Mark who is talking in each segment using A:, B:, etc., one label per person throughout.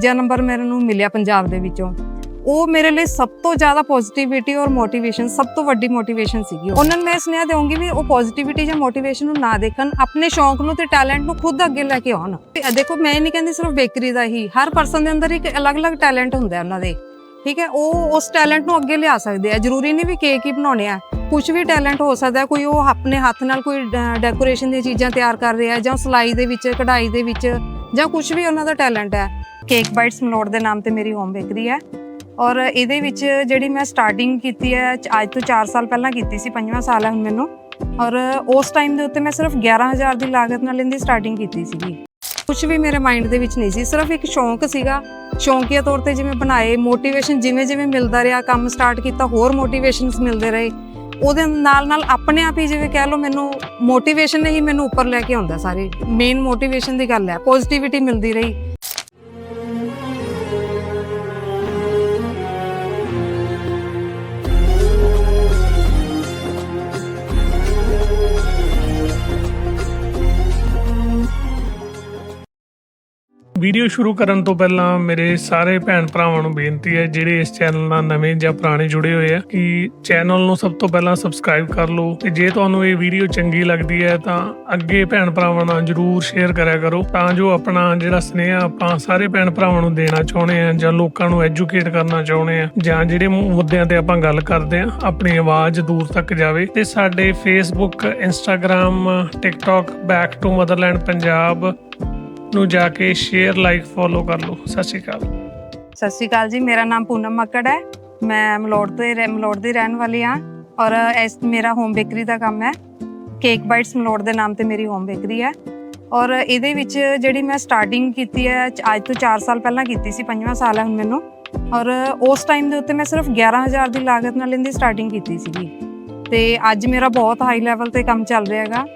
A: ਤੀਜਾ ਨੰਬਰ ਮੈਨੂੰ ਮਿਲਿਆ ਪੰਜਾਬ ਦੇ ਵਿੱਚੋਂ। ਉਹ ਮੇਰੇ ਲਈ ਸਭ ਤੋਂ ਜ਼ਿਆਦਾ ਪੋਜ਼ਿਟਿਵਿਟੀ ਔਰ ਮੋਟੀਵੇਸ਼ਨ ਸਭ ਤੋਂ ਵੱਡੀ ਮੋਟੀਵੇਸ਼ਨ ਸੀਗੀ। ਉਹਨਾਂ ਨੂੰ ਮੈਂ ਸੁਨੇਹਾ ਦੇਵਾਂਗੀ ਵੀ ਉਹ ਪੋਜ਼ਿਟਿਵਿਟੀ ਜਾਂ ਮੋਟੀਵੇਸ਼ਨ ਨੂੰ ਨਾ ਦੇਖਣ, ਆਪਣੇ ਸ਼ੌਂਕ ਨੂੰ ਤੇ ਟੈਲੈਂਟ ਨੂੰ ਖੁਦ ਅੱਗੇ ਲੈ ਕੇ ਆਉਣ। ਤੇ ਦੇਖੋ, ਮੈਂ ਇਹ ਨਹੀਂ ਕਹਿੰਦੀ ਸਿਰਫ ਬੇਕਰੀ ਦਾ ਹੀ, ਹਰ ਪਰਸਨ ਦੇ ਅੰਦਰ ਇੱਕ ਅਲੱਗ-ਅਲੱਗ ਟੈਲੈਂਟ ਹੁੰਦਾ ਉਹਨਾਂ ਦੇ। ਠੀਕ ਹੈ, ਉਹ ਉਸ ਟੈਲੈਂਟ ਨੂੰ ਅੱਗੇ ਲਿਆ ਸਕਦੇ ਆ। ਜ਼ਰੂਰੀ ਨਹੀਂ ਵੀ ਕੇਕ ਹੀ ਬਣਾਉਣੇ ਆ। ਕੁਝ ਵੀ ਟੈਲੈਂਟ ਹੋ ਸਕਦਾ ਕੋਈ ਉਹ ਆਪਣੇ ਹੱਥ ਨਾਲ ਕੋਈ ਡੈਕੋਰੇਸ਼ਨ ਦੀਆਂ ਚੀਜ਼ਾਂ ਤਿਆਰ ਕਰ ਰਿਹਾ ਜਾਂ ਸਿਲਾਈ ਦੇ ਵਿੱਚ, ਕਢਾਈ ਦੇ ਵਿੱਚ ਜਾਂ ਕੁਝ ਵੀ ਉਹਨਾਂ ਦਾ ਟੈਲੈਂਟ ਹੈ। ਕੇਕ ਬਾਈਟਸ ਮਲੋੜ ਦੇ ਨਾਮ ਤੇ ਮੇਰੀ ਹੋਮ ਬੇਕਰੀ ਹੈ। ਔਰ ਇਹਦੇ ਵਿੱਚ ਜਿਹੜੀ ਮੈਂ ਸਟਾਰਟਿੰਗ ਕੀਤੀ ਹੈ ਅੱਜ ਤੋਂ 4 ਸਾਲ ਪਹਿਲਾਂ ਕੀਤੀ ਸੀ, ਪੰਜਵਾਂ ਸਾਲ ਹੈ ਹੁਣ ਮੈਨੂੰ। ਔਰ ਉਸ ਟਾਈਮ ਦੇ ਉੱਤੇ ਮੈਂ ਸਿਰਫ 11000 ਦੀ ਲਾਗਤ ਨਾਲ ਇਹਦੀ ਸਟਾਰਟਿੰਗ ਕੀਤੀ ਸੀਗੀ। ਕੁਝ ਵੀ ਮੇਰੇ ਮਾਈਂਡ ਦੇ ਵਿੱਚ ਨਹੀਂ ਸੀ, ਸਿਰਫ ਇੱਕ ਸ਼ੌਂਕ ਸੀਗਾ। ਸ਼ੌਂਕੀਆ ਤੌਰ ਤੇ ਜਿਵੇਂ ਬਣਾਏ ਮੋਟੀਵੇਸ਼ਨ ਜਿਵੇਂ ਜਿਵੇਂ ਮਿਲਦਾ ਰਿਹਾ, ਕੰਮ ਸਟਾਰਟ ਕੀਤਾ, ਹੋਰ ਮੋਟੀਵੇਸ਼ਨਸ ਮਿਲਦੇ ਰਹੇ। ਉਹਦੇ ਨਾਲ ਨਾਲ ਆਪਣੇ ਆਪ ਹੀ ਜਿਵੇਂ ਕਹਿ ਲਓ, ਮੈਨੂੰ ਮੋਟੀਵੇਸ਼ਨ ਹੀ ਮੈਨੂੰ ਉੱਪਰ ਲੈ ਕੇ ਆਉਂਦਾ, ਸਾਰੇ ਮੇਨ ਮੋਟੀਵੇਸ਼ਨ ਦੀ ਗੱਲ ਹੈ ਪੋਜ਼ਿਟਿਵਿਟੀ ਮਿਲਦੀ ਰਹੀ।
B: ਵੀਡੀਓ ਸ਼ੁਰੂ ਕਰਨ ਤੋਂ ਪਹਿਲਾਂ ਮੇਰੇ ਸਾਰੇ ਭੈਣ ਭਰਾਵਾਂ ਨੂੰ ਬੇਨਤੀ ਹੈ, ਜਿਹੜੇ ਇਸ ਚੈਨਲ ਨਾਲ ਨਵੇਂ ਜਾਂ ਪੁਰਾਣੇ ਜੁੜੇ ਹੋਏ ਆ, ਕਿ ਚੈਨਲ ਨੂੰ ਸਭ ਤੋਂ ਪਹਿਲਾਂ ਸਬਸਕ੍ਰਾਈਬ ਕਰ ਲਓ ਤੇ ਜੇ ਤੁਹਾਨੂੰ ਇਹ ਵੀਡੀਓ ਚੰਗੀ ਲੱਗਦੀ ਹੈ ਤਾਂ ਅੱਗੇ ਭੈਣ ਭਰਾਵਾਂ ਨਾਲ ਜਰੂਰ ਸ਼ੇਅਰ ਕਰਿਆ ਕਰੋ ਤਾਂ ਜੋ ਆਪਣਾ ਜਿਹੜਾ ਸਨੇਹ ਆਪਾਂ ਸਾਰੇ ਭੈਣ ਭਰਾਵਾਂ ਨੂੰ ਦੇਣਾ ਚਾਹੁੰਦੇ ਆ ਜਾਂ ਲੋਕਾਂ ਨੂੰ ਐਜੂਕੇਟ ਕਰਨਾ ਚਾਹੁੰਦੇ ਆ ਜਾਂ ਜਿਹੜੇ ਮੁੱਦਿਆਂ ਤੇ ਆਪਾਂ ਗੱਲ ਕਰਦੇ ਆ ਆਪਣੀ ਆਵਾਜ਼ ਦੂਰ ਤੱਕ ਜਾਵੇ। ਤੇ ਸਾਡੇ Facebook Instagram TikTok back to motherland Punjab ਨੂੰ ਜਾ ਕੇ ਸ਼ੇਅਰ ਲਾਈਕ ਫੋਲੋ ਕਰ ਲਓ। ਸਤਿ ਸ਼੍ਰੀ ਅਕਾਲ।
A: ਸਤਿ ਸ਼੍ਰੀ ਅਕਾਲ ਜੀ, ਮੇਰਾ ਨਾਮ ਪੂਨਮ ਮੱਕੜ ਹੈ। ਮੈਂ ਮਲੋੜ ਤੋਂ ਰਹਿ- ਮਲੋੜ ਦੀ ਰਹਿਣ ਵਾਲੀ ਹਾਂ ਔਰ ਇਸ ਮੇਰਾ ਹੋਮ ਬੇਕਰੀ ਦਾ ਕੰਮ ਹੈ। ਕੇਕ ਬਾਈਟਸ ਮਲੋੜ ਦੇ ਨਾਮ ਤੇ ਮੇਰੀ ਹੋਮ ਬੇਕਰੀ ਹੈ। ਔਰ ਇਹਦੇ ਵਿੱਚ ਜਿਹੜੀ ਮੈਂ ਸਟਾਰਟਿੰਗ ਕੀਤੀ ਹੈ ਅੱਜ ਤੋਂ 4 ਸਾਲ ਪਹਿਲਾਂ ਕੀਤੀ ਸੀ, ਪੰਜਵਾਂ ਸਾਲ ਹੈ ਹੁਣ ਮੈਨੂੰ। ਔਰ ਉਸ ਟਾਈਮ ਦੇ ਉੱਤੇ ਮੈਂ ਸਿਰਫ 11000 ਦੀ ਲਾਗਤ ਨਾਲ ਇਹਦੀ ਸਟਾਰਟਿੰਗ ਕੀਤੀ ਸੀਗੀ। ਤੇ ਅੱਜ ਮੇਰਾ ਬਹੁਤ ਹਾਈ ਲੈਵਲ ਤੇ ਕੰਮ ਚੱਲ ਰਿਹਾ ਹੈਗਾ।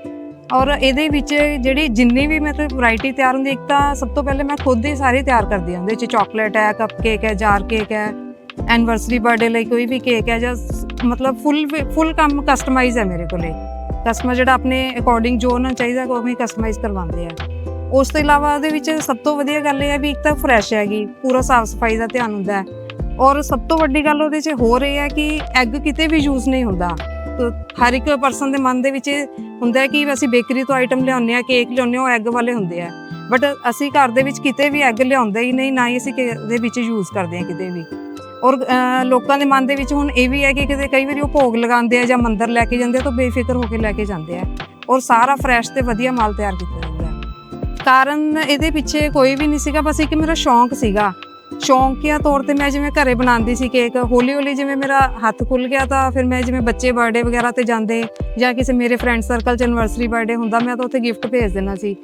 A: ਔਰ ਇਹਦੇ ਵਿੱਚ ਜਿਹੜੀ ਜਿੰਨੀ ਵੀ ਮਤਲਬ ਵੈਰਾਈਟੀ ਤਿਆਰ ਹੁੰਦੀ, ਇੱਕ ਤਾਂ ਸਭ ਤੋਂ ਪਹਿਲੇ ਮੈਂ ਖੁਦ ਹੀ ਸਾਰੇ ਤਿਆਰ ਕਰਦੀ ਹਾਂ। ਉਹਦੇ ਵਿੱਚ ਚਾਕਲੇਟ ਹੈ ਕੱਪ ਕੇਕ ਹੈ ਜਾਰ ਕੇਕ ਹੈ ਐਨਵਰਸਰੀ ਬਰਥਡੇ ਲਈ ਕੋਈ ਵੀ ਕੇਕ ਹੈ ਜਾਂ ਮਤਲਬ ਫੁੱਲ ਫੁੱਲ ਕੰਮ ਕਸਟਮਾਈਜ਼ ਹੈ ਮੇਰੇ ਕੋਲੇ। ਕਸਟਮਰ ਜਿਹੜਾ ਆਪਣੇ ਅਕੋਰਡਿੰਗ ਜੋ ਉਹਨਾਂ ਨੂੰ ਚਾਹੀਦਾ ਉਹ ਵੀ ਕਸਟਮਾਈਜ਼ ਕਰਵਾਉਂਦੇ ਆ। ਉਸ ਤੋਂ ਇਲਾਵਾ ਉਹਦੇ ਵਿੱਚ ਸਭ ਤੋਂ ਵਧੀਆ ਗੱਲ ਇਹ ਹੈ ਵੀ ਇੱਕ ਤਾਂ ਫਰੈਸ਼ ਹੈਗੀ, ਪੂਰਾ ਸਾਫ਼ ਸਫ਼ਾਈ ਦਾ ਧਿਆਨ ਹੁੰਦਾ ਹੈ। ਔਰ ਸਭ ਤੋਂ ਵੱਡੀ ਗੱਲ ਉਹਦੇ 'ਚ ਹੋਰ ਇਹ ਹੈ ਕਿ ਐਗ ਕਿਤੇ ਵੀ ਯੂਜ਼ ਨਹੀਂ ਹੁੰਦਾ। ਹਰ ਇੱਕ ਪਰਸਨ ਦੇ ਮਨ ਦੇ ਵਿੱਚ ਇਹ ਹੁੰਦਾ ਹੈ ਕਿ ਅਸੀਂ ਬੇਕਰੀ ਤੋਂ ਆਈਟਮ ਲਿਆਉਂਦੇ ਆ ਕੇਕ ਲਿਆਉਂਦੇ ਆ ਉਹ ਐਗ ਵਾਲੇ ਹੁੰਦੇ ਆ। ਬਟ ਅਸੀਂ ਘਰ ਦੇ ਵਿੱਚ ਕਿਤੇ ਵੀ ਐਗ ਲਿਆਉਂਦੇ ਹੀ ਨਹੀਂ, ਨਾ ਹੀ ਅਸੀਂ ਕਿਸੇ ਦੇ ਵਿੱਚ ਯੂਜ਼ ਕਰਦੇ ਆ ਕਿਤੇ ਵੀ। ਔਰ ਲੋਕਾਂ ਦੇ ਮਨ ਦੇ ਵਿੱਚ ਹੁਣ ਇਹ ਵੀ ਹੈ ਕਿ ਕਿਤੇ ਕਈ ਵਾਰੀ ਉਹ ਭੋਗ ਲਗਾਉਂਦੇ ਆ ਜਾਂ ਮੰਦਰ ਲੈ ਕੇ ਜਾਂਦੇ ਆ ਤਾਂ ਬੇਫਿਕਰ ਹੋ ਕੇ ਲੈ ਕੇ ਜਾਂਦੇ ਆ। ਔਰ ਸਾਰਾ ਫਰੈਸ਼ ਤੇ ਵਧੀਆ ਮਾਲ ਤਿਆਰ ਕੀਤਾ ਜਾਂਦਾ ਕਾਰਨ ਇਹਦੇ ਪਿੱਛੇ ਕੋਈ ਵੀ ਨਹੀਂ ਸੀਗਾ, ਬਸ ਇੱਕ ਮੇਰਾ ਸ਼ੌਂਕ ਸੀਗਾ। ਸ਼ੌਂਕੀਆ ਤੌਰ ਤੇ ਮੈਂ ਜਿਵੇਂ ਘਰੇ ਬਣਾਉਂਦੀ ਸੀ ਕੇਕ ਹੌਲੀ ਹੌਲੀ ਜਿਵੇਂ ਮੇਰਾ ਹੱਥ ਖੁੱਲ ਗਿਆ ਤਾਂ ਫਿਰ ਮੈਂ ਜਿਵੇਂ ਬੱਚੇ ਬਰਥਡੇ ਵਗੈਰਾ ਤੇ ਜਾਂਦੇ ਜਾਂ ਕਿਸੇ ਮੇਰੇ ਫਰੈਂਡ ਸਰਕਲ ਚ ਐਨਵਰਸਰੀ ਬਰਥਡੇ ਹੁੰਦਾ, ਮੈਂ ਤਾਂ ਉੱਥੇ ਗਿਫਟ ਭੇਜ ਦੇਣਾ ਸੀ।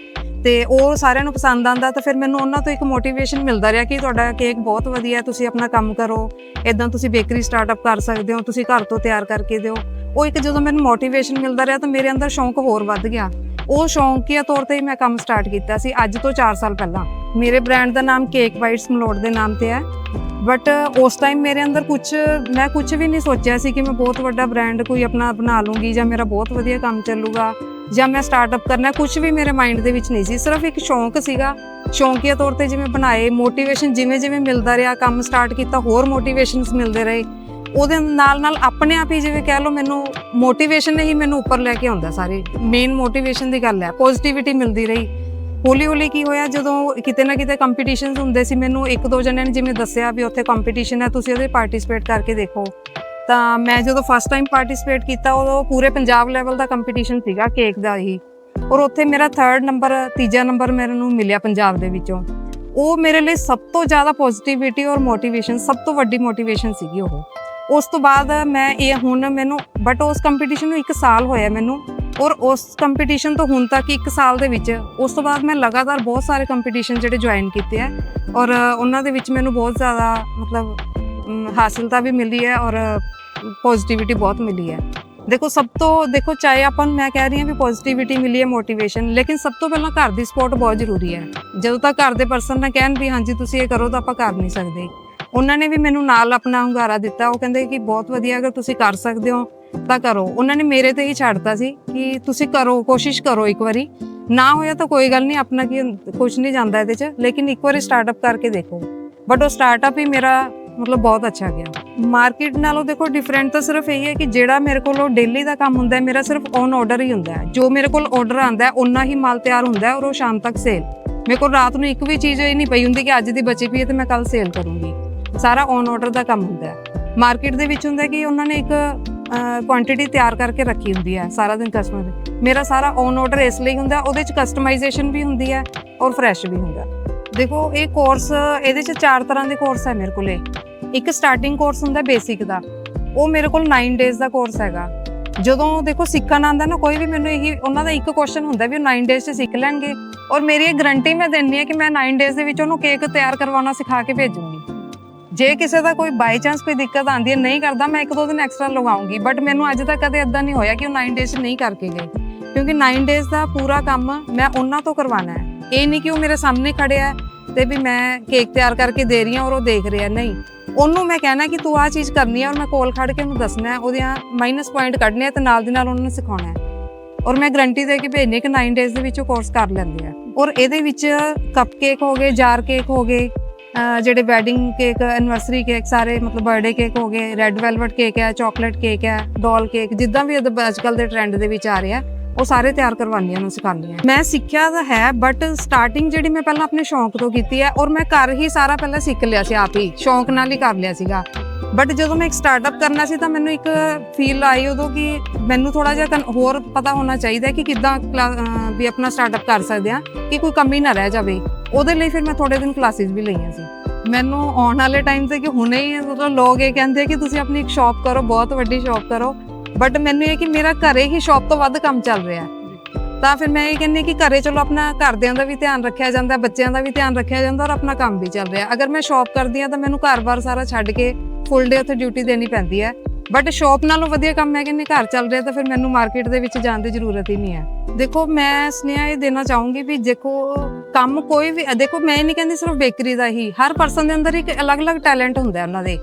A: ਤੇ ਉਹ ਸਾਰਿਆਂ ਨੂੰ ਪਸੰਦ ਆਂਦਾ ਤਾਂ ਫਿਰ ਮੈਨੂੰ ਉਹਨਾਂ ਤੋਂ ਇੱਕ ਮੋਟੀਵੇਸ਼ਨ ਮਿਲਦਾ ਰਿਹਾ ਕਿ ਤੁਹਾਡਾ ਕੇਕ ਬਹੁਤ ਵਧੀਆ ਤੁਸੀਂ ਆਪਣਾ ਕੰਮ ਕਰੋ ਇਦਾਂ ਤੁਸੀਂ ਬੇਕਰੀ ਸਟਾਰਟਅਪ ਕਰ ਸਕਦੇ ਹੋ, ਤੁਸੀਂ ਘਰ ਤੋਂ ਤਿਆਰ ਕਰਕੇ ਦਿਓ। ਉਹ ਇੱਕ ਜਦੋਂ ਮੈਨੂੰ ਮੋਟੀਵੇਸ਼ਨ ਮਿਲਦਾ ਰਿਹਾ ਤਾਂ ਮੇਰੇ ਅੰਦਰ ਸ਼ੌਂਕ ਹੋਰ ਵੱਧ ਗਿਆ। ਉਹ ਸ਼ੌਂਕੀਆ ਤੌਰ ਤੇ ਹੀ ਮੈਂ ਕੰਮ ਸਟਾਰਟ ਕੀਤਾ ਸੀ, ਅੱਜ ਤੋਂ 4 ਸਾਲ ਪਹਿਲਾਂ। ਮੇਰੇ ਬ੍ਰਾਂਡ ਦਾ ਨਾਮ ਕੇਕ ਵਾਈਟਸ ਮਲੋੜ ਦੇ ਨਾਮ ਤੇ ਹੈ। ਬਟ ਉਸ ਟਾਈਮ ਮੇਰੇ ਅੰਦਰ ਕੁਝ ਮੈਂ ਕੁਝ ਵੀ ਨਹੀਂ ਸੋਚਿਆ ਸੀ ਕਿ ਮੈਂ ਬਹੁਤ ਵੱਡਾ ਬ੍ਰਾਂਡ ਕੋਈ ਆਪਣਾ ਬਣਾ ਲੂੰਗੀ ਜਾਂ ਮੇਰਾ ਬਹੁਤ ਵਧੀਆ ਕੰਮ ਚੱਲੂਗਾ ਜਾਂ ਮੈਂ ਸਟਾਰਟਅਪ ਕਰਨਾ ਕੁਝ ਵੀ ਮੇਰੇ ਮਾਈਂਡ ਦੇ ਵਿੱਚ ਨਹੀਂ ਸੀ। ਸਿਰਫ ਇੱਕ ਸ਼ੌਂਕ ਸੀਗਾ। ਸ਼ੌਂਕੀਆ ਤੌਰ ਤੇ ਜਿਵੇਂ ਬਣਾਏ ਮੋਟੀਵੇਸ਼ਨ ਜਿਵੇਂ ਜਿਵੇਂ ਮਿਲਦਾ ਰਿਹਾ, ਕੰਮ ਸਟਾਰਟ ਕੀਤਾ, ਹੋਰ ਮੋਟੀਵੇਸ਼ਨਸ ਮਿਲਦੇ ਰਹੇ। ਉਹਦੇ ਨਾਲ ਨਾਲ ਆਪਣੇ ਆਪ ਹੀ ਜਿਵੇਂ ਕਹਿ ਲਓ ਮੈਨੂੰ ਮੋਟੀਵੇਸ਼ਨ ਹੀ ਮੈਨੂੰ ਉੱਪਰ ਲੈ ਕੇ ਆਉਂਦਾ ਸਾਰੇ। ਮੇਨ ਮੋਟੀਵੇਸ਼ਨ ਦੀ ਗੱਲ ਹੈ। ਪੋਜ਼ਿਟਿਵਿਟੀ ਮਿਲਦੀ ਰਹੀ। ਹੌਲੀ ਹੌਲੀ ਕੀ ਹੋਇਆ, ਜਦੋਂ ਕਿਤੇ ਨਾ ਕਿਤੇ ਕੰਪੀਟੀਸ਼ਨਸ ਹੁੰਦੇ ਸੀ, ਮੈਨੂੰ ਇੱਕ ਦੋ ਜਣਿਆਂ ਨੇ ਜਿਵੇਂ ਦੱਸਿਆ ਵੀ ਉੱਥੇ ਕੰਪੀਟੀਸ਼ਨ ਹੈ, ਤੁਸੀਂ ਉਹਦੇ ਪਾਰਟਿਸਿਪੇਟ ਕਰਕੇ ਦੇਖੋ। ਤਾਂ ਮੈਂ ਜਦੋਂ ਫਸਟ ਟਾਈਮ ਪਾਰਟਿਸਿਪੇਟ ਕੀਤਾ, ਉਦੋਂ ਪੂਰੇ ਪੰਜਾਬ ਲੈਵਲ ਦਾ ਕੰਪੀਟੀਸ਼ਨ ਸੀਗਾ ਕੇਕ ਦਾ ਹੀ। ਔਰ ਉੱਥੇ ਮੇਰਾ 3rd ਨੰਬਰ ਤੀਜਾ ਨੰਬਰ ਮੈਨੂੰ ਮਿਲਿਆ ਪੰਜਾਬ ਦੇ ਵਿੱਚੋਂ। ਉਹ ਮੇਰੇ ਲਈ ਸਭ ਤੋਂ ਜ਼ਿਆਦਾ ਪੋਜ਼ਿਟਿਵਿਟੀ ਔਰ ਮੋਟੀਵੇਸ਼ਨ ਸਭ ਤੋਂ ਵੱਡੀ ਮੋਟੀਵੇਸ਼ਨ ਸੀਗੀ ਉਹ। ਉਸ ਤੋਂ ਬਾਅਦ ਮੈਂ ਇਹ ਹੁਣ ਮੈਨੂੰ ਬਟ ਉਸ ਕੰਪੀਟੀਸ਼ਨ ਨੂੰ 1 ਸਾਲ ਹੋਇਆ ਮੈਨੂੰ ਔਰ ਉਸ ਕੰਪੀਟੀਸ਼ਨ ਤੋਂ ਹੁਣ ਤੱਕ ਇੱਕ ਸਾਲ ਦੇ ਵਿੱਚ, ਉਸ ਤੋਂ ਬਾਅਦ ਮੈਂ ਲਗਾਤਾਰ ਬਹੁਤ ਸਾਰੇ ਕੰਪੀਟੀਸ਼ਨ ਜਿਹੜੇ ਜੁਆਇਨ ਕੀਤੇ ਆ ਔਰ ਉਹਨਾਂ ਦੇ ਵਿੱਚ ਮੈਨੂੰ ਬਹੁਤ ਜ਼ਿਆਦਾ ਮਤਲਬ ਹਾਸਿਲਤਾ ਵੀ ਮਿਲੀ ਹੈ ਔਰ ਪੋਜ਼ਿਟਿਵਿਟੀ ਬਹੁਤ ਮਿਲੀ ਹੈ। ਦੇਖੋ, ਸਭ ਤੋਂ, ਦੇਖੋ, ਚਾਹੇ ਆਪਾਂ ਨੂੰ ਮੈਂ ਕਹਿ ਰਹੀ ਹਾਂ ਵੀ ਪੋਜ਼ਿਟਿਵਿਟੀ ਮਿਲੀ ਹੈ ਮੋਟੀਵੇਸ਼ਨ ਲੇਕਿਨ ਸਭ ਤੋਂ ਪਹਿਲਾਂ ਘਰ ਦੀ ਸਪੋਰਟ ਬਹੁਤ ਜ਼ਰੂਰੀ ਹੈ। ਜਦੋਂ ਤੱਕ ਘਰ ਦੇ ਪਰਸਨ ਨਾ ਕਹਿਣ ਵੀ ਹਾਂਜੀ, ਤੁਸੀਂ ਇਹ ਕਰੋ ਤਾਂ ਆਪਾਂ ਕਰ ਨਹੀਂ ਸਕਦੇ। ਉਹਨਾਂ ਨੇ ਵੀ ਮੈਨੂੰ ਨਾਲ ਆਪਣਾ ਹੁੰਗਾਰਾ ਦਿੱਤਾ। ਉਹ ਕਹਿੰਦੇ ਕਿ ਬਹੁਤ ਵਧੀਆ, ਅਗਰ ਤੁਸੀਂ ਕਰ ਸਕਦੇ ਹੋ ਤਾਂ ਕਰੋ। ਉਹਨਾਂ ਨੇ ਮੇਰੇ ਤੇ ਹੀ ਛੱਡਤਾ ਸੀ ਕਿ ਤੁਸੀਂ ਕਰੋ, ਕੋਸ਼ਿਸ਼ ਕਰੋ ਇੱਕ ਵਾਰੀ। ਨਾ ਹੋਇਆ ਤਾਂ ਕੋਈ ਗੱਲ ਨਹੀਂ, ਆਪਣਾ ਕੀ ਕੁਝ ਨਹੀਂ ਜਾਂਦਾ ਇਹਦੇ 'ਚ, ਲੇਕਿਨ ਇੱਕ ਵਾਰੀ ਸਟਾਰਟਅਪ ਕਰਕੇ ਦੇਖੋ। ਬਟ ਉਹ ਸਟਾਰਟਅਪ ਹੀ ਮੇਰਾ ਮਤਲਬ ਬਹੁਤ ਅੱਛਾ ਗਿਆ। ਮਾਰਕੀਟ ਨਾਲੋਂ ਦੇਖੋ ਡਿਫਰੈਂਟ ਤਾਂ ਸਿਰਫ ਇਹ ਹੈ ਕਿ ਜਿਹੜਾ ਮੇਰੇ ਕੋਲ ਉਹ ਡੇਲੀ ਦਾ ਕੰਮ ਹੁੰਦਾ ਹੈ, ਮੇਰਾ ਸਿਰਫ ਔਨ ਆਰਡਰ ਹੀ ਹੁੰਦਾ ਹੈ। ਜੋ ਮੇਰੇ ਕੋਲ ਆਰਡਰ ਆਂਦਾ ਹੈ ਉਨਾ ਹੀ ਮਾਲ ਤਿਆਰ ਹੁੰਦਾ ਹੈ ਔਰ ਉਹ ਸ਼ਾਮ ਤੱਕ ਸੇਲ ਮੇਰੇ ਕੋਲ ਰਾਤ ਨੂੰ ਇੱਕ ਵੀ ਚੀਜ਼ ਇਹ ਨਹੀਂ ਪਈ ਹੁੰਦੀ ਕਿ ਅੱਜ ਦੀ ਬਚੀ ਪਈ ਹੈ ਤੇ ਮੈਂ ਕੱਲ ਸੇਲ ਕਰੂੰਗੀ। ਸਾਰਾ ਔਨ ਆਰਡਰ ਦਾ ਕੰਮ ਹੁੰਦਾ ਹੈ। ਮਾਰਕੀਟ ਦੇ ਵਿੱਚ ਹੁੰਦਾ ਕਿ ਉਹਨਾਂ ਨੇ ਇੱਕ ਕੁਆਂਟੀਟੀ ਤਿਆਰ ਕਰਕੇ ਰੱਖੀ ਹੁੰਦੀ ਹੈ ਸਾਰਾ ਦਿਨ ਕਸਟਮਰ ਦੀ। ਮੇਰਾ ਸਾਰਾ ਔਨ ਆਰਡਰ ਇਸ ਲਈ ਹੁੰਦਾ, ਉਹਦੇ ਚ ਕਸਟਮਾਈਜ਼ੇਸ਼ਨ ਵੀ ਹੁੰਦੀ ਹੈ ਔਰ ਫਰੈਸ਼ ਵੀ ਹੁੰਦਾ। ਦੇਖੋ, ਇਹ ਕੋਰਸ ਇਹਦੇ ਚ ਚਾਰ ਤਰ੍ਹਾਂ ਦੇ ਕੋਰਸ ਹੈ ਮੇਰੇ ਕੋਲੇ ਇੱਕ ਸਟਾਰਟਿੰਗ ਕੋਰਸ ਹੁੰਦਾ ਬੇਸਿਕ ਦਾ, ਉਹ ਮੇਰੇ ਕੋਲ 9 ਡੇਜ਼ ਦਾ ਕੋਰਸ ਹੈਗਾ। ਜਦੋਂ ਦੇਖੋ, ਸਿੱਖਣ ਆਂਦਾ ਨਾ, ਕੋਈ ਵੀ ਮੈਨੂੰ ਇਹੀ, ਉਹਨਾਂ ਦਾ ਇੱਕ ਕੁਐਸਚਨ ਹੁੰਦਾ ਵੀ ਉਹ 9 ਡੇਜ਼ 'ਚ ਸਿੱਖ ਲੈਣਗੇ। ਔਰ ਮੇਰੀ ਇਹ ਗਰੰਟੀ ਮੈਂ ਦਿੰਨੀ ਹੈ ਕਿ ਮੈਂ 9 ਡੇਜ਼ ਦੇ ਵਿੱਚ ਉਹਨੂੰ ਕੇਕ ਤਿਆਰ ਕਰਵਾਉਣਾ ਸਿਖਾ ਕੇ ਭੇਜੂੰਗੀ। ਜੇ ਕਿਸੇ ਦਾ ਕੋਈ ਬਾਈ ਚਾਂਸ ਕੋਈ ਦਿੱਕਤ ਆਂਦੀ ਹੈ, ਨਹੀਂ ਕਰਦਾ, ਮੈਂ ਇੱਕ ਦੋ ਦਿਨ ਐਕਸਟਰਾ ਲਗਾਉਂਗੀ। ਬਟ ਮੈਨੂੰ ਅੱਜ ਤੱਕ ਕਦੇ ਇਦਾਂ ਨਹੀਂ ਹੋਇਆ ਕਿ ਉਹ 9 ਡੇਜ਼ ਨਹੀਂ ਕਰਕੇ ਗਏ। ਕਿਉਂਕਿ 9 ਡੇਜ਼ ਦਾ ਪੂਰਾ ਕੰਮ ਮੈਂ ਉਹਨਾਂ ਤੋਂ ਕਰਵਾਉਣਾ ਹੈ। ਇਹ ਨਹੀਂ ਕਿ ਉਹ ਮੇਰੇ ਸਾਹਮਣੇ ਖੜੇ ਹੈ ਤੇ ਵੀ ਮੈਂ ਕੇਕ ਤਿਆਰ ਕਰਕੇ ਦੇ ਰਹੀ ਹਾਂ ਔਰ ਉਹ ਦੇਖ ਰਿਹਾ ਨਹੀਂ, ਉਹਨੂੰ ਮੈਂ ਕਹਿਣਾ ਕਿ ਤੂੰ ਆਹ ਚੀਜ਼ ਕਰਨੀ ਹੈ ਔਰ ਮੈਂ ਕੋਲ ਖੜ ਕੇ ਉਹਨੂੰ ਦੱਸਣਾ ਹੈ, ਉਹਦੀਆਂ ਮਾਈਨਸ ਪੁਆਇੰਟ ਕੱਢਣੇ ਆ ਤੇ ਨਾਲ ਦੀ ਨਾਲ ਉਹਨਾਂ ਨੂੰ ਸਿਖਾਉਣਾ ਹੈ। ਔਰ ਮੈਂ ਗਰੰਟੀ ਦੇ ਕੇ ਭੇਜਨੇ ਕਿ 9 ਡੇਜ਼ ਦੇ ਵਿੱਚ ਉਹ ਕੋਰਸ ਕਰ ਲੈਂਦੇ ਆ। ਔਰ ਇਹਦੇ ਵਿੱਚ ਕੱਪ ਕੇਕ ਹੋ ਗਏ ਜਾਰ ਕੇਕ ਹੋ ਗਏ ਜਿਹੜੇ ਵੈਡਿੰਗ ਕੇਕ ਐਨਵਰਸਰੀ ਕੇਕ ਸਾਰੇ ਮਤਲਬ ਬਰਥਡੇ ਕੇਕ ਹੋ ਗਏ ਰੈੱਡ ਵੈਲਵਟ ਕੇਕ ਹੈ ਚਾਕਲੇਟ ਕੇਕ ਹੈ ਡੋਲ ਕੇਕ ਜਿੱਦਾਂ ਵੀ ਅੱਜ ਕੱਲ ਦੇ ਟ੍ਰੈਂਡ ਦੇ ਵਿੱਚ ਆ ਰਿਹਾ, ਉਹ ਸਾਰੇ ਤਿਆਰ ਕਰਵਾਉਂਦੀ ਹਾਂ ਮੈਂ ਸਿਖਾਉਂਦੀ ਹਾਂ ਮੈਂ ਸਿੱਖਿਆ ਤਾਂ ਹੈ ਬਟ ਸਟਾਰਟਿੰਗ ਜਿਹੜੀ ਮੈਂ ਪਹਿਲਾਂ ਆਪਣੇ ਸ਼ੌਂਕ ਤੋਂ ਕੀਤੀ ਹੈ, ਔਰ ਮੈਂ ਘਰ ਹੀ ਸਾਰਾ ਪਹਿਲਾਂ ਸਿੱਖ ਲਿਆ ਸੀ, ਆਪ ਹੀ। ਸ਼ੌਂਕ ਨਾਲ ਹੀ ਕਰ ਲਿਆ ਸੀਗਾ। ਬਟ ਜਦੋਂ ਮੈਂ ਇੱਕ ਸਟਾਰਟਅਪ ਕਰਨਾ ਸੀ ਤਾਂ ਮੈਨੂੰ ਇੱਕ ਫੀਲ ਆਈ ਉਦੋਂ ਕਿ ਮੈਨੂੰ ਥੋੜਾ ਜਿਹਾ ਕਨ- ਹੋਰ ਪਤਾ ਹੋਣਾ ਚਾਹੀਦਾ ਕਿ ਕਿੱਦਾਂ ਕਲਾ- ਵੀ ਆਪਣਾ ਸਟਾਰਟਅਪ ਕਰ ਸਕਦੇ ਆ ਕਿ ਕੋਈ ਕਮੀ ਨਾ ਰਹਿ ਜਾਵੇ। ਉਹਦੇ ਲਈ ਫਿਰ ਮੈਂ ਥੋੜੇ ਦਿਨ ਕਲਾਸਿਸ ਵੀ ਲਈਆਂ ਸੀ। ਮੈਨੂੰ ਆਉਣ ਵਾਲੇ ਟਾਈਮ ਤੇ ਕਿ ਹੁਣੇ ਹੀ ਮਤਲਬ ਲੋਕ ਇਹ ਕਹਿੰਦੇ ਆ ਕਿ ਤੁਸੀਂ ਆਪਣੀ ਇੱਕ ਸ਼ਾਪ ਕਰੋ, ਬਹੁਤ ਵੱਡੀ ਸ਼ਾਪ ਕਰੋ ਬਟ ਮੈਨੂੰ ਇਹ ਕਿ ਮੇਰਾ ਘਰੇ ਹੀ ਸ਼ਾਪ ਤੋਂ ਵੱਧ ਕੰਮ ਚੱਲ ਰਿਹਾ। ਤਾਂ ਫਿਰ ਮੈਂ ਇਹ ਕਹਿੰਦੀ ਕਿ ਘਰੇ ਚਲੋ ਆਪਣਾ ਘਰਦਿਆਂ ਦਾ ਵੀ ਧਿਆਨ ਰੱਖਿਆ ਜਾਂਦਾ, ਬੱਚਿਆਂ ਦਾ ਵੀ ਧਿਆਨ ਰੱਖਿਆ ਜਾਂਦਾ ਔਰ ਆਪਣਾ ਕੰਮ ਵੀ ਚੱਲ ਰਿਹਾ। ਅਗਰ ਮੈਂ ਸ਼ਾਪ ਕਰਦੀ ਆ ਤਾਂ ਮੈਨੂੰ ਘਰ-ਬਾਰ ਸਾਰਾ ਛੱਡ ਕੇ ਫੁੱਲ ਡੇ ਉੱਥੇ ਡਿਊਟੀ ਦੇਣੀ ਪੈਂਦੀ ਹੈ। ਬਟ ਸ਼ਾਪ ਨਾਲੋਂ ਵਧੀਆ ਕੰਮ ਹੈ ਕਿ ਨਹੀਂ? ਘਰ ਚੱਲ ਰਿਹਾ ਤਾਂ ਫਿਰ ਮੈਨੂੰ ਮਾਰਕੀਟ ਦੇ ਵਿੱਚ ਜਾਣ ਦੀ ਜ਼ਰੂਰਤ ਹੀ ਨਹੀਂ ਹੈ। ਦੇਖੋ, ਮੈਂ ਸੁਨੇਹਾ ਇਹ ਦੇਣਾ ਚਾਹੂੰਗੀ ਵੀ ਦੇਖੋ, ਕੰਮ ਕੋਈ ਵੀ ਦੇਖੋ, ਮੈਂ ਇਹ ਨਹੀਂ ਕਹਿੰਦੀ ਸਿਰਫ ਬੇਕਰੀ ਦਾ ਹੀ। ਹਰ ਪਰਸਨ ਦੇ ਅੰਦਰ ਇੱਕ ਅਲੱਗ-ਅਲੱਗ ਟੈਲੈਂਟ ਹੁੰਦਾ ਉਹਨਾਂ ਦੇ।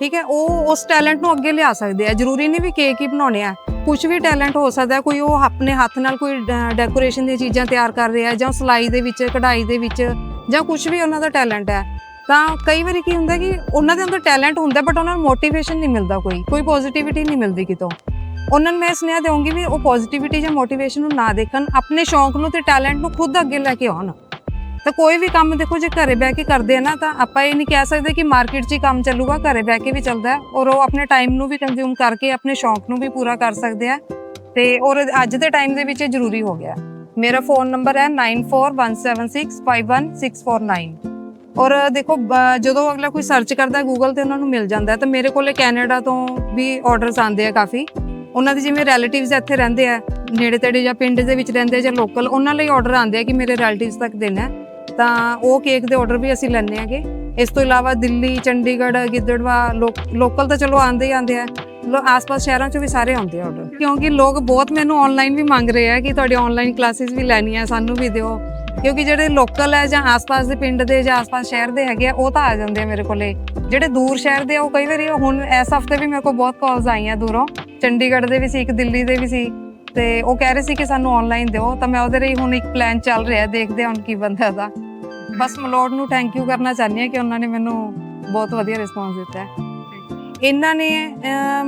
A: ਠੀਕ ਹੈ, ਉਹ ਉਸ ਟੈਲੈਂਟ ਨੂੰ ਅੱਗੇ ਲਿਆ ਸਕਦੇ ਆ ਜ਼ਰੂਰੀ ਨਹੀਂ ਵੀ ਕੇਕ ਹੀ ਬਣਾਉਣੇ ਆ ਕੁਝ ਵੀ ਟੈਲੈਂਟ ਹੋ ਸਕਦਾ ਕੋਈ ਉਹ ਆਪਣੇ ਹੱਥ ਨਾਲ ਕੋਈ ਡੈਕੋਰੇਸ਼ਨ ਦੀਆਂ ਚੀਜ਼ਾਂ ਤਿਆਰ ਕਰ ਰਿਹਾ ਜਾਂ ਸਿਲਾਈ ਦੇ ਵਿੱਚ, ਕਢਾਈ ਦੇ ਵਿੱਚ ਜਾਂ ਕੁਝ ਵੀ ਉਹਨਾਂ ਦਾ ਟੈਲੈਂਟ ਹੈ। ਤਾਂ ਕਈ ਵਾਰੀ ਕੀ ਹੁੰਦਾ ਕਿ ਉਹਨਾਂ ਦੇ ਅੰਦਰ ਟੈਲੈਂਟ ਹੁੰਦਾ ਬਟ ਉਹਨਾਂ ਨੂੰ ਮੋਟੀਵੇਸ਼ਨ ਨਹੀਂ ਮਿਲਦਾ ਕੋਈ ਕੋਈ ਪੋਜ਼ਿਟਿਵਿਟੀ ਨਹੀਂ ਮਿਲਦੀ ਕਿਤੋਂ ਉਹਨਾਂ ਨੂੰ ਮੈਂ ਸੁਨੇਹਾ ਦੇਵਾਂਗੀ ਵੀ ਉਹ ਪੋਜ਼ਿਟਿਵਿਟੀ ਜਾਂ ਮੋਟੀਵੇਸ਼ਨ ਨੂੰ ਨਾ ਦੇਖਣ ਆਪਣੇ ਸ਼ੌਂਕ ਨੂੰ ਤੇ ਟੈਲੈਂਟ ਨੂੰ ਖੁਦ ਅੱਗੇ ਲੈ ਕੇ ਆਉਣ ਤਾਂ ਕੋਈ ਵੀ ਕੰਮ ਦੇਖੋ ਜੇ ਘਰੇ ਬਹਿ ਕੇ ਕਰਦੇ ਆ ਨਾ ਤਾਂ ਆਪਾਂ ਇਹ ਨਹੀਂ ਕਹਿ ਸਕਦੇ ਕਿ ਮਾਰਕੀਟ 'ਚ ਹੀ ਕੰਮ ਚੱਲੂਗਾ ਘਰੇ ਬਹਿ ਕੇ ਵੀ ਚੱਲਦਾ ਔਰ ਉਹ ਆਪਣੇ ਟਾਈਮ ਨੂੰ ਵੀ ਕੰਜ਼ਿਊਮ ਕਰਕੇ ਆਪਣੇ ਸ਼ੌਂਕ ਨੂੰ ਵੀ ਪੂਰਾ ਕਰ ਸਕਦੇ ਆ ਤੇ ਔਰ ਅੱਜ ਦੇ ਟਾਈਮ ਦੇ ਵਿੱਚ ਇਹ ਜ਼ਰੂਰੀ ਹੋ ਗਿਆ ਮੇਰਾ ਫੋਨ ਨੰਬਰ ਹੈ 9417651649 ਔਰ ਦੇਖੋ ਜਦੋਂ ਅਗਲਾ ਕੋਈ ਸਰਚ ਕਰਦਾ ਗੂਗਲ ਤੇ ਉਹਨਾਂ ਨੂੰ ਮਿਲ ਜਾਂਦਾ ਤਾਂ ਮੇਰੇ ਕੋਲੇ ਕੈਨੇਡਾ ਤੋਂ ਵੀ ਆਰਡਰਸ ਆਉਂਦੇ ਆ ਕਾਫੀ। ਉਹਨਾਂ ਦੇ ਜਿਵੇਂ ਰਿਲੇਟਿਵਸ ਇੱਥੇ ਰਹਿੰਦੇ ਆ ਨੇੜੇ ਤੇੜੇ ਜਾਂ ਪਿੰਡ ਦੇ ਵਿੱਚ ਰਹਿੰਦੇ ਆ ਜਾਂ ਲੋਕਲ ਉਹਨਾਂ ਲਈ ਆਰਡਰ ਆਉਂਦੇ ਆ ਕਿ ਮੇਰੇ ਰਿਲੇਟਿਵਸ ਤੱਕ ਦੇਣਾ ਤਾਂ ਉਹ ਕੇਕ ਦੇ ਆਰਡਰ ਵੀ ਅਸੀਂ ਲੈਂਦੇ ਆਗੇ। ਇਸ ਤੋਂ ਇਲਾਵਾ ਦਿੱਲੀ, ਚੰਡੀਗੜ੍ਹ, ਗਿੱਦੜਵਾ ਲੋਕਲ ਤਾਂ ਚਲੋ ਆਉਂਦੇ ਹੀ ਆਉਂਦੇ ਆ। ਲੋ, ਆਸ-ਪਾਸ ਸ਼ਹਿਰਾਂ ਚੋਂ ਵੀ ਸਾਰੇ ਆਉਂਦੇ ਆ ਆਰਡਰ ਕਿਉਂਕਿ ਲੋਕ ਬਹੁਤ ਮੈਨੂੰ ਆਨਲਾਈਨ ਵੀ ਮੰਗ ਰਹੇ ਆ ਕਿ ਤੁਹਾਡੀ ਆਨਲਾਈਨ ਕਲਾਸਿਸ ਵੀ ਲੈਣੀਆਂ, ਸਾਨੂੰ ਵੀ ਦਿਓ। ਕਿਉਂਕਿ ਜਿਹੜੇ ਲੋਕਲ ਹੈ ਜਾਂ ਆਸ-ਪਾਸ ਦੇ ਪਿੰਡ ਦੇ ਜਾਂ ਆਸ-ਪਾਸ ਸ਼ਹਿਰ ਦੇ ਹੈਗੇ ਆ ਉਹ ਤਾਂ ਆ ਜਾਂਦੇ ਆ ਮੇਰੇ ਕੋਲੇ। ਜਿਹੜੇ ਦੂਰ ਸ਼ਹਿਰ ਦੇ ਆ ਉਹ ਕਈ ਵਾਰੀ ਹੁਣ ਇਸ ਹਫ਼ਤੇ ਵੀ ਮੇਰੇ ਕੋਲ ਬਹੁਤ ਕਾਲਸ ਆਈਆਂ ਦੂਰੋਂ। ਚੰਡੀਗੜ੍ਹ ਦੇ ਵੀ ਸੀ ਇੱਕ ਦਿੱਲੀ ਦੇ ਵੀ ਸੀ। ਤੇ ਉਹ ਕਹਿ ਰਹੇ ਸੀ ਕਿ ਸਾਨੂੰ ਆਨਲਾਈਨ ਦਿਓ। ਤਾਂ ਮੈਂ ਉਹਦੇ ਲਈ ਹੁਣ ਇੱਕ ਪਲਾਨ ਚੱਲ ਰਿਹਾ ਦੇਖਦੇ ਹਾਂ ਹੁਣ ਕੀ ਬੰਦਾ ਦਾ ਬਸ ਮਲੋਡ ਨੂੰ ਥੈਂਕ ਯੂ ਕਰਨਾ ਚਾਹੁੰਦੀ ਹਾਂ ਕਿ ਉਹਨਾਂ ਨੇ ਮੈਨੂੰ ਬਹੁਤ ਵਧੀਆ ਰਿਸਪੌਂਸ ਦਿੱਤਾ ਹੈ। ਇਹਨਾਂ ਨੇ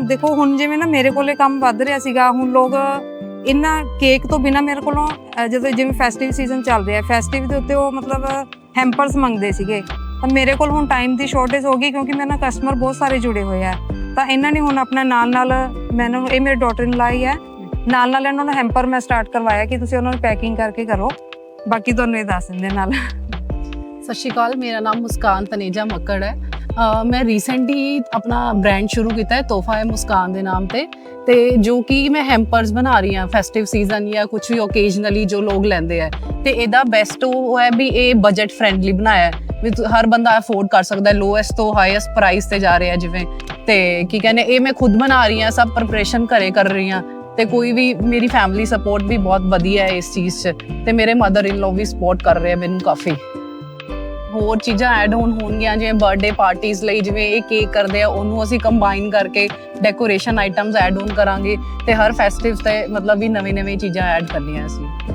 A: ਦੇਖੋ ਹੁਣ ਜਿਵੇਂ ਨਾ ਮੇਰੇ ਕੋਲੇ ਕੰਮ ਵੱਧ ਰਿਹਾ ਸੀਗਾ ਹੁਣ ਲੋਕ ਇਹਨਾਂ ਕੇਕ ਤੋਂ ਬਿਨਾ ਮੇਰੇ ਕੋਲੋਂ ਜਦੋਂ ਜਿਵੇਂ ਫੈਸਟਿਵ ਸੀਜ਼ਨ ਚੱਲ ਰਿਹਾ ਫੈਸਟਿਵ ਦੇ ਉੱਤੇ ਉਹ ਮਤਲਬ ਹੈਂਪਰਸ ਮੰਗਦੇ ਸੀਗੇ। ਤਾਂ ਮੇਰੇ ਕੋਲ ਹੁਣ ਟਾਈਮ ਦੀ ਸ਼ਾਰਟੇਜ ਹੋ ਗਈ ਕਿਉਂਕਿ ਮੇਰੇ ਨਾਲ ਕਸਟਮਰ ਬਹੁਤ ਸਾਰੇ ਜੁੜੇ ਹੋਏ ਆ। ਤਾਂ ਇਹਨਾਂ ਨੇ ਹੁਣ ਆਪਣਾ ਨਾਲ ਨਾਲ ਮੈਨੂੰ, ਇਹ ਮੇਰੇ ਡਾਟਰ ਇਨ ਲਾਈ ਹੈ ਨਾਲ ਨਾਲ ਇਹਨਾਂ ਨੂੰ ਹੈਂਪਰ ਮੈਂ ਸਟਾਰਟ ਕਰਵਾਇਆ ਕਿ ਤੁਸੀਂ ਉਹਨਾਂ ਨੂੰ ਪੈਕਿੰਗ ਕਰਕੇ ਕਰੋ। ਬਾਕੀ ਤੁਹਾਨੂੰ ਇਹ ਦੱਸ ਦਿੰਦੇ ਨਾਲ।
C: ਸਤਿ ਸ਼੍ਰੀ ਅਕਾਲ, ਮੇਰਾ ਨਾਮ ਮੁਸਕਾਨ ਤਨੇਜਾ ਮੱਕੜ ਹੈ। ਮੈਂ ਰੀਸੈਂਟਲੀ ਆਪਣਾ ਬ੍ਰਾਂਡ ਸ਼ੁਰੂ ਕੀਤਾ ਹੈ ਤੋਹਫਾ ਹੈ ਮੁਸਕਾਨ ਦੇ ਨਾਮ ਤੇ। ਤੇ ਜੋ ਕਿ ਮੈਂ ਹੈਂਪਰਸ ਬਣਾ ਰਹੀ ਹਾਂ ਫੈਸਟਿਵ ਸੀਜ਼ਨ ਜਾਂ ਕੁਝ ਵੀ ਓਕੇਜਨਲੀ ਜੋ ਲੋਕ ਲੈਂਦੇ ਆ। ਤੇ ਇਹਦਾ ਬੈਸਟ ਉਹ ਹੈ ਵੀ ਇਹ ਬਜਟ ਫ੍ਰੈਂਡਲੀ ਬਣਾਇਆ ਹੈ। ਵੀ ਹਰ ਬੰਦਾ ਅਫੋਰਡ ਕਰ ਸਕਦਾ ਹੈ ਲੋਐਸਟ ਤੋਂ ਹਾਈਐਸਟ ਪ੍ਰਾਈਸ ਤੇ ਜਾ ਰਿਹਾ ਜਿਵੇਂ। ਤੇ ਕੀ ਕਹਿੰਦੇ, ਇਹ ਮੈਂ ਖੁਦ ਬਣਾ ਰਹੀ ਹਾਂ, ਸਭ ਪ੍ਰੈਪਰੇਸ਼ਨ ਘਰੇ ਕਰ ਰਹੀ ਹਾਂ। ਤੇ ਕੋਈ ਵੀ ਮੇਰੀ ਫੈਮਿਲੀ ਸਪੋਰਟ ਵੀ ਬਹੁਤ ਵਧੀਆ ਹੈ ਇਸ ਚੀਜ਼ 'ਚ। ਤੇ ਮੇਰੇ mother in low we support ਕਰ ਰਹੇ ਆ ਮੈਨੂੰ ਕਾਫੀ। ਹੋਰ ਚੀਜ਼ਾਂ ਐਡ ਹੋਣ ਹੋਣਗੀਆਂ, ਜਿਵੇਂ ਬਰਥਡੇ ਪਾਰਟੀਆਂ ਲਈ ਜਿਵੇਂ ਇਹ ਕੇਕ ਕਰਦੇ ਆ, ਉਹਨੂੰ ਅਸੀਂ ਕੰਬਾਈਨ ਕਰਕੇ ਡੈਕੋਰੇਸ਼ਨ ਆਈਟਮਸ ਐਡ ਆਨ ਕਰਾਂਗੇ ਤੇ ਹਰ ਫੈਸਟਿਵ ਤੇ ਮਤਲਬ ਵੀ ਨਵੇਂ ਨਵੇਂ ਚੀਜ਼ਾਂ ਐਡ ਕਰਨੀਆਂ ਅਸੀਂ।